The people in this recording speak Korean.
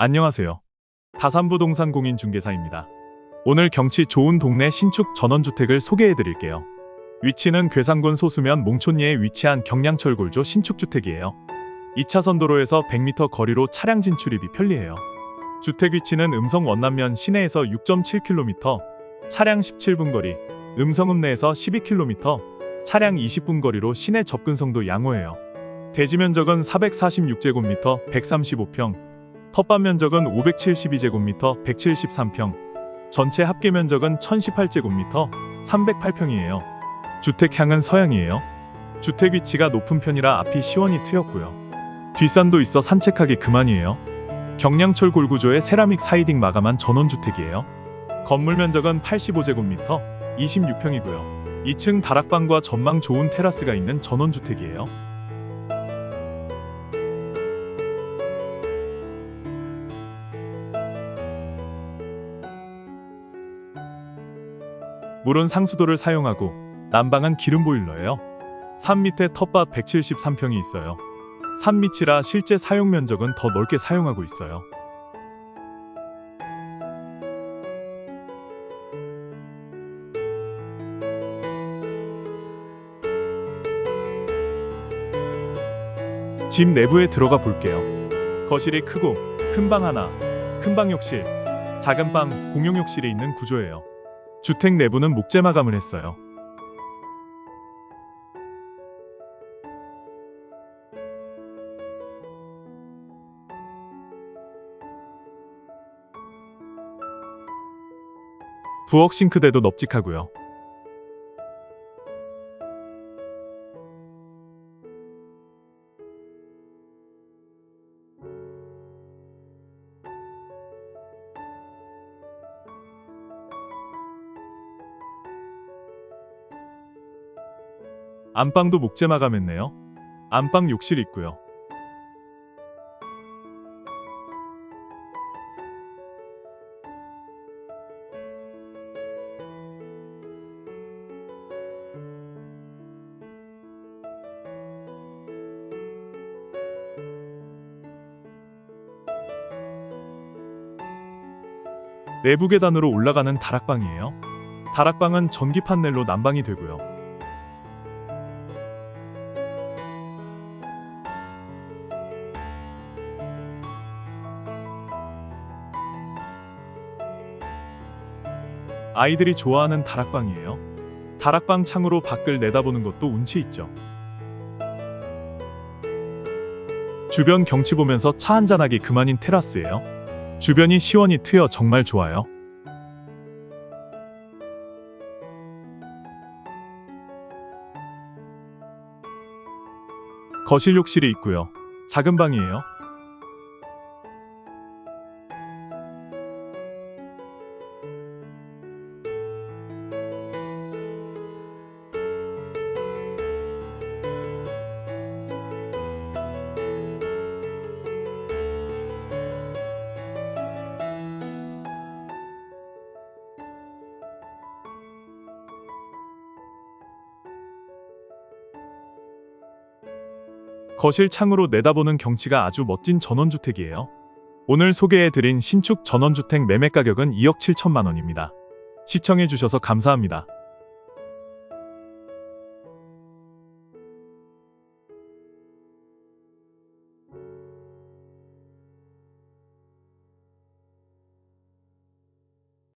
안녕하세요. 다산부동산 공인중개사입니다. 오늘 경치 좋은 동네 신축 전원주택을 소개해 드릴게요. 위치는 괴산군 소수면 몽촌리에 위치한 경량철 골조 신축주택이에요. 2차선 도로에서 100m 거리로 차량 진출입이 편리해요. 주택 위치는 음성 원남면 시내에서 6.7km, 차량 17분 거리, 음성 읍내에서 12km, 차량 20분 거리로 시내 접근성도 양호해요. 대지 면적은 446제곱미터 135평, 텃밭 면적은 572제곱미터 173평, 전체 합계 면적은 1018제곱미터 308평이에요. 주택향은 서양이에요. 주택 위치가 높은 편이라 앞이 시원히 트였고요. 뒷산도 있어 산책하기 그만이에요. 경량철 골구조의 세라믹 사이딩 마감한 전원주택이에요. 건물 면적은 85제곱미터 26평이고요. 2층 다락방과 전망 좋은 테라스가 있는 전원주택이에요. 물은 상수도를 사용하고 난방은 기름 보일러예요. 산 밑에 텃밭 173평이 있어요. 산 밑이라 실제 사용 면적은 더 넓게 사용하고 있어요. 집 내부에 들어가 볼게요. 거실이 크고 큰 방 하나, 큰 방 욕실, 작은 방 공용 욕실이 있는 구조예요. 주택 내부는 목재 마감을 했어요. 부엌 싱크대도 넓직하고요. 안방도 목재 마감했네요. 안방 욕실 있고요. 내부 계단으로 올라가는 다락방이에요. 다락방은 전기 판넬로 난방이 되고요. 아이들이 좋아하는 다락방이에요. 다락방 창으로 밖을 내다보는 것도 운치 있죠. 주변 경치 보면서 차 한잔하기 그만인 테라스예요. 주변이 시원히 트여 정말 좋아요. 거실 욕실이 있고요. 작은 방이에요. 거실 창으로 내다보는 경치가 아주 멋진 전원주택이에요. 오늘 소개해드린 신축 전원주택 매매 가격은 2억 7천만 원입니다. 시청해주셔서 감사합니다.